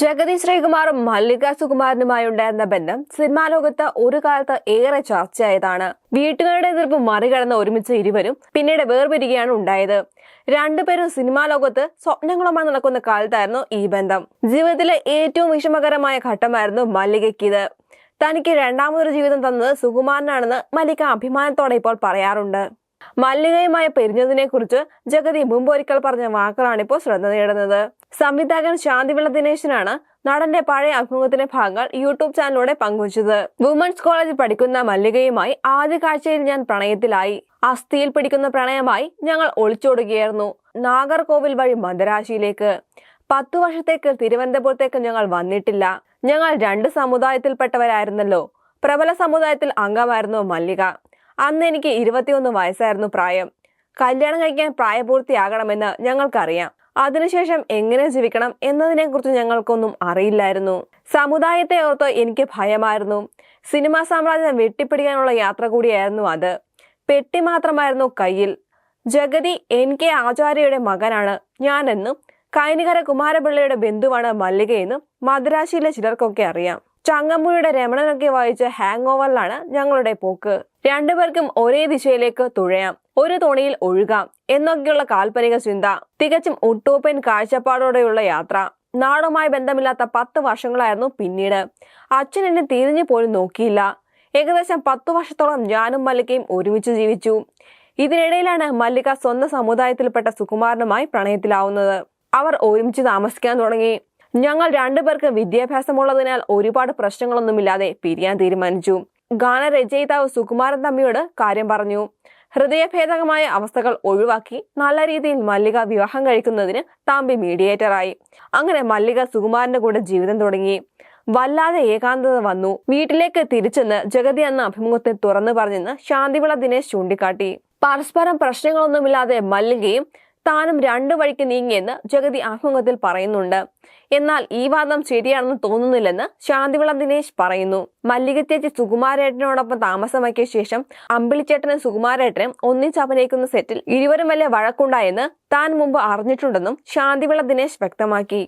ജഗതി ശ്രീകുമാറും മല്ലിക സുകുമാരനുമായി ഉണ്ടായിരുന്ന ബന്ധം സിനിമാ ലോകത്ത് ഒരു കാലത്ത് ഏറെ ചർച്ചയായതാണ്. വീട്ടുകാരുടെ എതിർപ്പ് മറികടന്ന് ഒരുമിച്ച് ഇരുവരും പിന്നീട് വേർപിരികയാണ് ഉണ്ടായത്. രണ്ടുപേരും സിനിമാ ലോകത്ത് സ്വപ്നങ്ങളുമായി നടക്കുന്ന കാലത്തായിരുന്നു ഈ ബന്ധം. ജീവിതത്തിലെ ഏറ്റവും വിഷമകരമായ ഘട്ടമായിരുന്നു മല്ലികയ്ക്ക് ഇത് തനിക്ക് രണ്ടാമതൊരു ജീവിതം തന്നത് സുകുമാരനാണെന്ന് മല്ലിക അഭിമാനത്തോടെ ഇപ്പോൾ പറയാറുണ്ട്. മല്ലികയുമായി പിരിഞ്ഞതിനെ കുറിച്ച് ജഗതി മുമ്പൊരിക്കൽ പറഞ്ഞ വാക്കുകളാണ് ഇപ്പോൾ ശ്രദ്ധ നേടുന്നത്. സംവിധായകൻ ശാന്തിവിള ദിനേശനാണ് നടന്റെ പഴയ അഭിമുഖത്തിന്റെ ഭാഗങ്ങൾ യൂട്യൂബ് ചാനലിലൂടെ പങ്കുവച്ചത്. വുമൻസ് കോളേജിൽ പഠിക്കുന്ന മല്ലികയുമായി ആദ്യ കാഴ്ചയിൽ ഞാൻ പ്രണയത്തിലായി. അസ്ഥിയിൽ പിടിക്കുന്ന പ്രണയമായി ഞങ്ങൾ ഒളിച്ചോടുകയായിരുന്നു. നാഗർകോവിൽ വഴി മദരാശിയിലേക്ക് പത്തു വർഷത്തേക്ക് തിരുവനന്തപുരത്തേക്ക് ഞങ്ങൾ വന്നിട്ടില്ല. ഞങ്ങൾ രണ്ട് സമുദായത്തിൽപ്പെട്ടവരായിരുന്നല്ലോ. പ്രബല സമുദായത്തിൽ അംഗമായിരുന്നു മല്ലിക. അന്ന് എനിക്ക് ഇരുപത്തിയൊന്ന് വയസ്സായിരുന്നു പ്രായം. കല്യാണം കഴിക്കാൻ പ്രായപൂർത്തിയാകണമെന്ന് ഞങ്ങൾക്കറിയാം. അതിനുശേഷം എങ്ങനെ ജീവിക്കണം എന്നതിനെക്കുറിച്ച് ഞങ്ങൾക്കൊന്നും അറിയില്ലായിരുന്നു. സമുദായത്തെ ഓർത്ത് എനിക്ക് ഭയമായിരുന്നു. സിനിമാ സാമ്രാജ്യം വെട്ടിപ്പിടിക്കാനുള്ള യാത്ര കൂടിയായിരുന്നു അത്. പെട്ടി മാത്രമായിരുന്നു കയ്യിൽ. ജഗതി എൻ കെ ആചാര്യയുടെ മകനാണ്. ഞാനെന്നും കൈനികര കുമാരപിള്ളയുടെ ബന്ധുവാണ് മല്ലികയെന്നും മദ്രാശിയിലെ ചിലർക്കൊക്കെ അറിയാം. ചങ്ങമ്പുഴയുടെ രമണനൊക്കെ വായിച്ച ഹാങ് ഓവറിലാണ് ഞങ്ങളുടെ പോക്ക്. രണ്ടുപേർക്കും ഒരേ ദിശയിലേക്ക് തുഴയാം. ഒരു തോണിയിൽ ഒഴുകാം. എന്നൊക്കെയുള്ള കാൽപ്പനിക ചിന്ത. തികച്ചും ഉട്ടോപ്യൻ കാഴ്ചപ്പാടോടെയുള്ള യാത്ര. നാടുമായി ബന്ധമില്ലാത്ത പത്ത് വർഷങ്ങളായിരുന്നു പിന്നീട്. അച്ഛൻ എന്നെ തിരിഞ്ഞു പോലും നോക്കിയില്ല. ഏകദേശം പത്തു വർഷത്തോളം ഞാനും മല്ലികയും ഒരുമിച്ച് ജീവിച്ചു. ഇതിനിടയിലാണ് മല്ലിക സ്വന്തം സമുദായത്തിൽപ്പെട്ട സുകുമാരനുമായി പ്രണയത്തിലാവുന്നത്. അവർ ഒരുമിച്ച് താമസിക്കാൻ തുടങ്ങി. ഞങ്ങൾ രണ്ടുപേർക്ക് വിദ്യാഭ്യാസമുള്ളതിനാൽ ഒരുപാട് പ്രശ്നങ്ങളൊന്നുമില്ലാതെ പിരിയാൻ തീരുമാനിച്ചു. ഗാനരചയിതാവ് സുകുമാരൻ തമ്മിയോട് കാര്യം പറഞ്ഞു. ഹൃദയഭേദകമായ അവസ്ഥകൾ ഒഴിവാക്കി നല്ല രീതിയിൽ മല്ലിക വിവാഹം കഴിക്കുന്നതിന് താമ്പി മീഡിയേറ്ററായി. അങ്ങനെ മല്ലിക സുകുമാരന്റെ കൂടെ ജീവിതം തുടങ്ങി. വല്ലാതെ ഏകാന്തത വന്നു. വീട്ടിലേക്ക് തിരിച്ചെന്ന് ജഗതി എന്ന അഭിമുഖത്തെ തുറന്നു പറഞ്ഞെന്ന് ശാന്തിവിള ദിനേശ് ചൂണ്ടിക്കാട്ടി. പരസ്പരം പ്രശ്നങ്ങളൊന്നുമില്ലാതെ മല്ലികയും താനും രണ്ടു വഴിക്ക് നീങ്ങിയെന്ന് ജഗതി അഭിമുഖത്തിൽ പറയുന്നുണ്ട്. എന്നാൽ ഈ വാദം ശരിയാണെന്ന് തോന്നുന്നില്ലെന്ന് ശാന്തിവിള ദിനേശ് പറയുന്നു. മല്ലിക സുകുമാരേട്ടനോടൊപ്പം താമസമാക്കിയ ശേഷം അമ്പിളിച്ചേട്ടനും സുകുമാരേട്ടനും ഒന്നിച്ച് അഭിനയിക്കുന്ന സെറ്റിൽ ഇരുവരും വലിയ വഴക്കുണ്ടായെന്ന് താൻ മുമ്പ് അറിഞ്ഞിട്ടുണ്ടെന്നും ശാന്തിവിള ദിനേശ് വ്യക്തമാക്കി.